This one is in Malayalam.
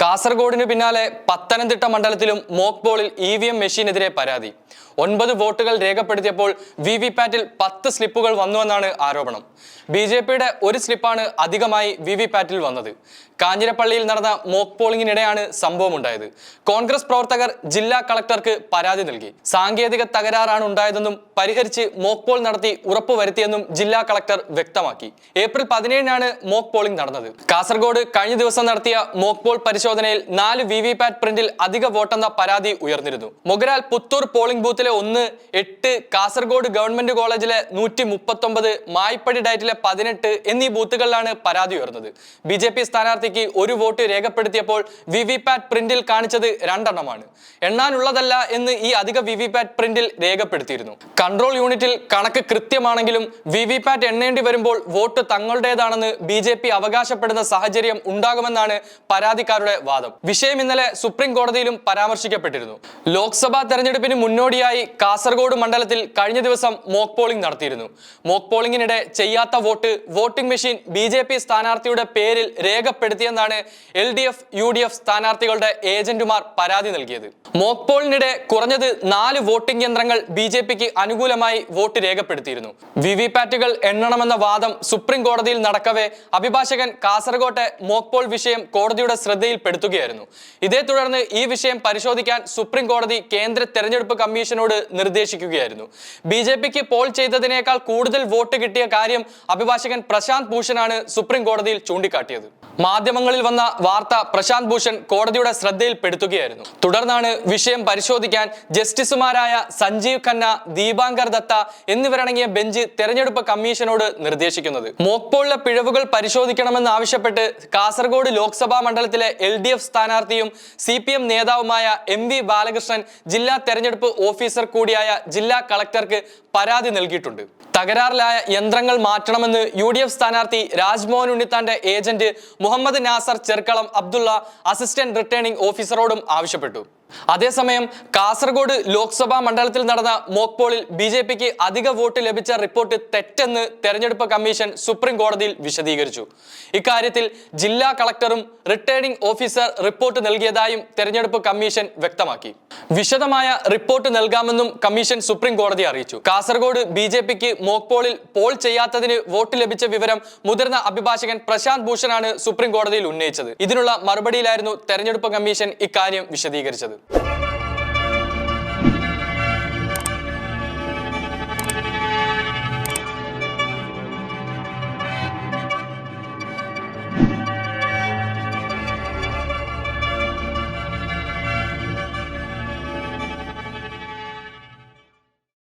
കാസർഗോഡിന് പിന്നാലെ പത്തനംതിട്ട മണ്ഡലത്തിലും മോക്ക് പോളിൽ ഇ വി എം മെഷീനെതിരെ പരാതി. ഒൻപത് വോട്ടുകൾ രേഖപ്പെടുത്തിയപ്പോൾ വി വി പാറ്റിൽ പത്ത് സ്ലിപ്പുകൾ വന്നുവെന്നാണ് ആരോപണം. ബി ജെ പിയുടെ ഒരു സ്ലിപ്പാണ് അധികമായി വി വി പാറ്റിൽ വന്നത്. കാഞ്ഞിരപ്പള്ളിയിൽ നടന്ന മോക്ക് സംഭവം ഉണ്ടായത് കോൺഗ്രസ് പ്രവർത്തകർ ജില്ലാ കളക്ടർക്ക് പരാതി നൽകി. സാങ്കേതിക തകരാറാണ് ഉണ്ടായതെന്നും പരിഹരിച്ച് മോക്ക് പോൾ നടത്തി ഉറപ്പുവരുത്തിയെന്നും ജില്ലാ കളക്ടർ വ്യക്തമാക്കി. ഏപ്രിൽ പതിനേഴിനാണ് മോക്ക് പോളിംഗ് നടന്നത്. കാസർഗോഡ് കഴിഞ്ഞ ദിവസം നടത്തിയ മോക്ക് പോൾ പരിശോധനയിൽ നാല് വി വി പാറ്റ് പ്രിന്റിൽ അധിക വോട്ടെന്ന പരാതി ഉയർന്നിരുന്നു. മൊഗരാൽ പുത്തൂർ പോളിംഗ് ബൂത്തിലെ ഒന്ന് എട്ട് കാസർഗോഡ് ഗവൺമെന്റ് കോളേജിലെ നൂറ്റി മുപ്പത്തൊമ്പത് മായ്പടി ഡയറ്റിലെ പതിനെട്ട് എന്നീ ബൂത്തുകളിലാണ് പരാതി ഉയർന്നത്. ബി ജെ പി സ്ഥാനാർത്ഥിക്ക് ഒരു വോട്ട് രേഖപ്പെടുത്തിയപ്പോൾ വി വി പാറ്റ് പ്രിന്റിൽ കാണിച്ചത് രണ്ടെണ്ണമാണ്. എണ്ണാനുള്ളതല്ല എന്ന് ഈ അധിക വി വി പാറ്റ് പ്രിന്റിൽ രേഖപ്പെടുത്തിയിരുന്നു. കൺട്രോൾ യൂണിറ്റിൽ കണക്ക് കൃത്യമാണെങ്കിലും വി വി പാറ്റ് എണ്ണേണ്ടി വരുമ്പോൾ വോട്ട് തങ്ങളുടേതാണെന്ന് ബി ജെ പി അവകാശപ്പെടുന്ന സാഹചര്യം ഉണ്ടാകുമെന്നാണ് പരാതിക്കാരുടെ വാദം. വിഷയം ഇന്നലെ സുപ്രീം കോടതിയിലും പരാമർശിക്കപ്പെട്ടിരുന്നു. ലോക്സഭാ തെരഞ്ഞെടുപ്പിന് മുന്നോടിയായി കാസർഗോഡ് മണ്ഡലത്തിൽ കഴിഞ്ഞ ദിവസം മോക്ക് പോളിംഗ് നടത്തിയിരുന്നു. മോക്ക് പോളിംഗിനിടെ ചെയ്യാത്ത vote voting machine B J P സ്ഥാനാർത്ഥിയുടെ പേരിൽ രേഖപ്പെടുത്തിയെന്നാണ് L D F U D F സ്ഥാനാർത്ഥികളുടെ ഏജന്റുമാർ പരാതി നൽകിയത്. മോക്ക് പോളിനിടെ കുറഞ്ഞത് നാല് വോട്ടിംഗ് യന്ത്രങ്ങൾ ബി ജെ പിക്ക് അനുകൂലമായി വോട്ട് രേഖപ്പെടുത്തിയിരുന്നു. വി വി പാറ്റുകൾ എണ്ണണമെന്ന വാദം സുപ്രീം കോടതിയിൽ നടക്കവേ അഭിഭാഷകൻ കാസർകോട്ടെ മോക്ക് പോൾ വിഷയം കോടതിയുടെ ശ്രദ്ധയിൽപ്പെടുത്തുകയായിരുന്നു ഇതേ തുടർന്ന് ഈ വിഷയം പരിശോധിക്കാൻ സുപ്രീം കോടതി കേന്ദ്ര തെരഞ്ഞെടുപ്പ് കമ്മീഷനോട് നിർദ്ദേശിക്കുകയായിരുന്നു. ബി ജെ പിക്ക് പോൾ ചെയ്തതിനേക്കാൾ കൂടുതൽ വോട്ട് കിട്ടിയ കാര്യം അഭിഭാഷകൻ പ്രശാന്ത് ഭൂഷണാണ് സുപ്രീം കോടതിയിൽ ചൂണ്ടിക്കാട്ടിയത്. മാധ്യമങ്ങളിൽ വന്ന വാർത്ത പ്രശാന്ത് ഭൂഷൺ കോടതിയുടെ ശ്രദ്ധയിൽപ്പെടുത്തുകയായിരുന്നു. തുടർന്നാണ് വിഷയം പരിശോധിക്കാൻ ജസ്റ്റിസുമാരായ സഞ്ജീവ് ഖന്ന ദീപാങ്കർ ദത്ത എന്നിവരടങ്ങിയ ബെഞ്ച് തെരഞ്ഞെടുപ്പ് കമ്മീഷനോട് നിർദ്ദേശിക്കുന്നത്. മോക്പോളിലെ പിഴവുകൾ പരിശോധിക്കണമെന്ന് ആവശ്യപ്പെട്ട് കാസർഗോഡ് ലോക്സഭാ മണ്ഡലത്തിലെ എൽ ഡി എഫ് സ്ഥാനാർത്ഥിയും സി പി എം നേതാവുമായ എം വി ബാലകൃഷ്ണൻ ജില്ലാ തെരഞ്ഞെടുപ്പ് ഓഫീസർ കൂടിയായ ജില്ലാ കളക്ടർക്ക് പരാതി നൽകിയിട്ടുണ്ട്. തകരാറിലായ യന്ത്രങ്ങൾ മാറ്റണമെന്ന് യു ഡി എഫ് സ്ഥാനാർത്ഥി Rajmohan ഉണ്ണിത്താന്റെ agent Muhammad Nasar Cherkalam Abdullah assistant returning ഓഫീസറോടും ആവശ്യപ്പെട്ടു. അതേസമയം കാസർഗോഡ് ലോക്സഭാ മണ്ഡലത്തിൽ നടന്ന മോക്ക് പോളിൽ ബി ജെ പിക്ക് അധിക വോട്ട് ലഭിച്ച റിപ്പോർട്ട് തെറ്റെന്ന് തെരഞ്ഞെടുപ്പ് കമ്മീഷൻ സുപ്രീം കോടതിയിൽ വിശദീകരിച്ചു. ഇക്കാര്യത്തിൽ ജില്ലാ കളക്ടറും റിട്ടേണിംഗ് ഓഫീസർ റിപ്പോർട്ട് നൽകിയതായും തെരഞ്ഞെടുപ്പ് കമ്മീഷൻ വ്യക്തമാക്കി. വിശദമായ റിപ്പോർട്ട് നൽകാമെന്നും കമ്മീഷൻ സുപ്രീം കോടതി അറിയിച്ചു. കാസർഗോഡ് ബി ജെ പിക്ക് മോക്ക് പോളിൽ പോൾ ചെയ്യാത്തതിന് വോട്ട് ലഭിച്ച വിവരം മുതിർന്ന അഭിഭാഷകൻ പ്രശാന്ത് ഭൂഷണാണ് സുപ്രീം കോടതിയിൽ ഉന്നയിച്ചത്. ഇതിനുള്ള മറുപടിയിലായിരുന്നു തെരഞ്ഞെടുപ്പ് കമ്മീഷൻ ഇക്കാര്യം വിശദീകരിച്ചത്. out.